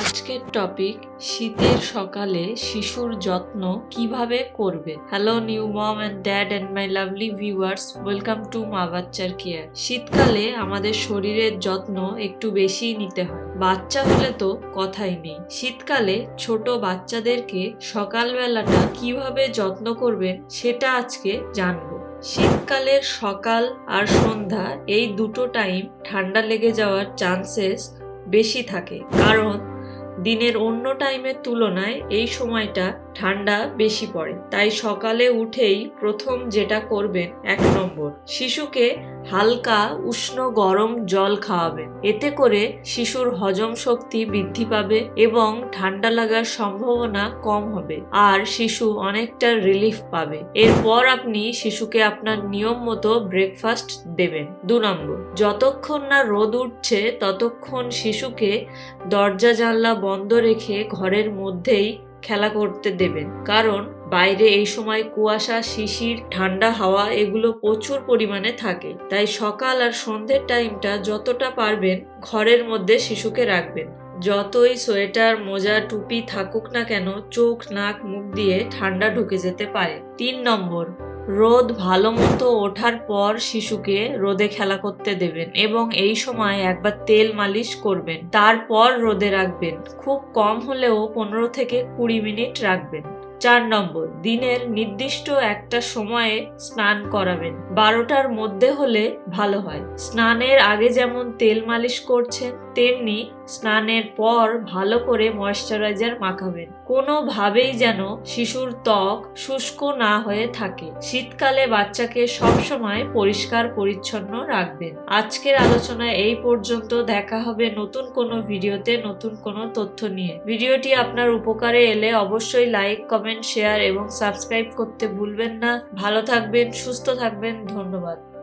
আজকের টপিক শীতের সকালে শিশুর যত্ন কীভাবে করবে? Hello new mom and dad and my lovely viewers welcome to মা বাচ্চার কেয়ার শীতকালে আমাদের শরীরের যত্ন একটু বেশিই নিতে হয়। বাচ্চা হলে তো কথাই নেই। শীতকালে ছোট বাচ্চাদেরকে সকালবেলাটা কীভাবে যত্ন করবেন সেটা আজকে জানব। শীতকালের সকাল আর সন্ধ্যা এই দুটো টাইম ঠান্ডা লেগে যাওয়ার চান্সেস বেশি থাকে। কারণ দিনের অন্য টাইমের তুলনায় এই সময়টা ঠান্ডা বেশি পড়ে। তাই সকালে উঠেই প্রথম যেটা করবেন, এক নম্বর, শিশুকে হালকা উষ্ণ গরম জল খাওয়াবেন। এতে করে শিশুর হজম শক্তি বৃদ্ধি পাবে এবং ঠান্ডা লাগার সম্ভাবনা কম হবে আর শিশু অনেকটা রিলিফ পাবে। এরপর আপনি শিশুকে আপনার নিয়ম মতো ব্রেকফাস্ট দেবেন। দু নম্বর, যতক্ষণ না রোদ উঠছে, ততক্ষণ শিশুকে দরজা জানলা বন্ধ রেখে ঘরের মধ্যেই খেলা করতে দেবেন। কারণ বাইরে এই সময় কুয়াশা, শিশির, ঠান্ডা হাওয়া এগুলো প্রচুর পরিমাণে থাকে। তাই সকাল আর সন্ধ্যের টাইমটা যতটা পারবেন ঘরের মধ্যে শিশুকে রাখবেন। যতই সোয়েটার, মোজা, টুপি থাকুক না কেন, চোখ, নাক, মুখ দিয়ে ঠান্ডা ঢুকে যেতে পারে। তিন নম্বর রোদ ভালো মতো ওঠার পর শিশুকে রোদে খেলা করতে দেবেন এবং এই সময় একবার তেল মালিশ করবেন। তারপর রোদে রাখবেন। খুব কম হলেও পনেরো থেকে কুড়ি মিনিট রাখবেন। চার নম্বর, দিনের নির্দিষ্ট একটা সময়ে স্নান করাবেন। বারোটার মধ্যে হলে ভালো হয়। স্নানের আগে যেমন তেল মালিশ করছেন, তেমনি স্নানের পর ভালো করে ময়শ্চারাইজার মাখাবেন। কোনোভাবেই যেন শিশুর ত্বক শুষ্ক না হয়ে থাকে। শীতকালে বাচ্চাকে সবসময় পরিষ্কার পরিচ্ছন্ন রাখবেন। আজকের আলোচনা এই পর্যন্ত। দেখা হবে নতুন কোনো ভিডিওতে নতুন কোনো তথ্য নিয়ে। ভিডিওটি আপনার উপকারে এলে অবশ্যই লাইক কমেন্ট শেয়ার এবং সাবস্ক্রাইব করতে ভুলবেন না। ভালো থাকবেন সুস্থ থাকবেন ধন্যবাদ।